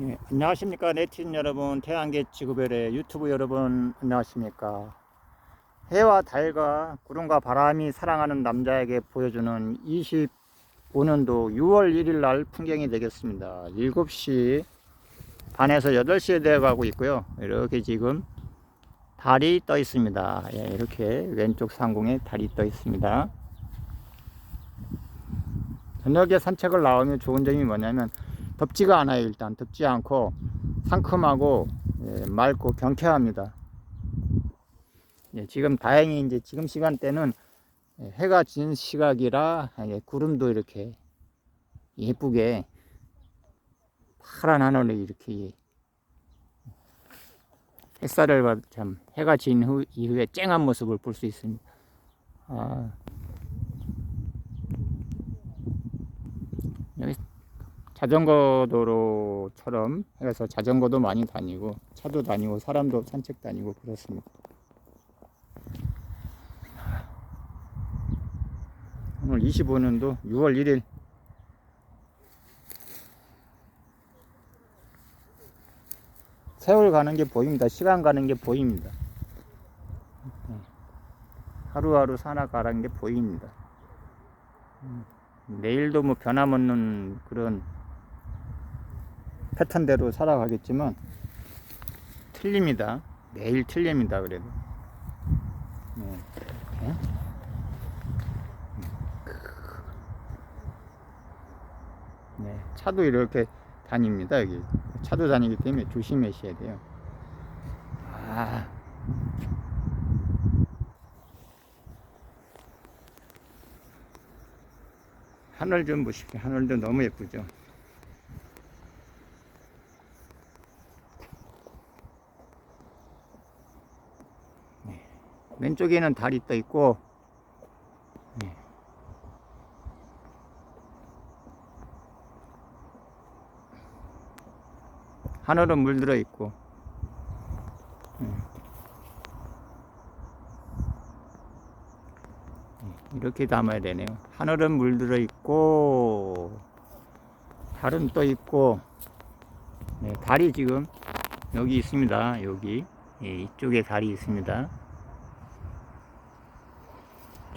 예, 안녕하십니까 네티즌 여러분 태양계 지구별의 유튜브 여러분 안녕하십니까? 해와 달과 구름과 바람이 사랑하는 남자에게 보여주는 25년도 6월 1일 날 풍경이 되겠습니다. 7시 반에서 8시에 되어 가고 있고요. 이렇게 지금 달이 떠 있습니다. 예, 이렇게 왼쪽 상공에 달이 떠 있습니다. 저녁에 산책을 나오면 좋은 점이 뭐냐면 덥지가 않아요 일단. 덥지 않고 상큼하고 예, 맑고 경쾌합니다. 예, 지금 다행히 이제 지금 시간대는 예, 해가 진 시각이라 예, 구름도 이렇게 예쁘게 파란 하늘에 이렇게 예, 햇살을 받, 참 해가 진 후, 이후에 쨍한 모습을 볼 수 있습니다. 아, 여기 자전거 도로처럼 해서 자전거도 많이 다니고 차도 다니고 사람도 산책 다니고 그렇습니다. 오늘 25년도 6월 1일 세월 가는 게 보입니다. 시간 가는 게 보입니다. 하루하루 살아가는 게 보입니다. 내일도 뭐 변함없는 그런 패턴대로 살아가겠지만 틀립니다. 매일 틀립니다. 그래도. 네. 이렇게. 네, 차도 이렇게 다닙니다. 여기 차도 다니기 때문에 조심하셔야 돼요. 아. 하늘 좀 보십시오. 하늘도 너무 예쁘죠. 왼쪽에는 달이 떠 있고 네. 하늘은 물들어 있고 네. 네, 이렇게 담아야 되네요 하늘은 물들어 있고 달은 떠 있고 네, 달이 지금 여기 있습니다 여기 예, 이쪽에 달이 있습니다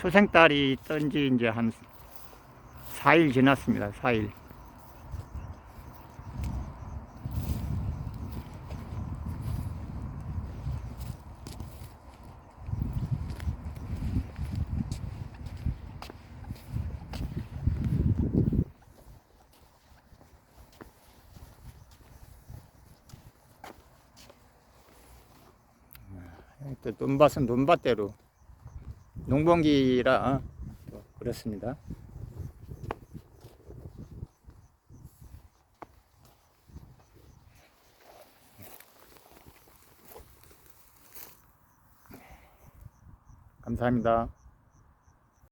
초생달이 떤지 이제 한 4일 지났습니다. 4일. 또 논밭은 논밭대로 농번기라 또 그렇습니다. 감사합니다.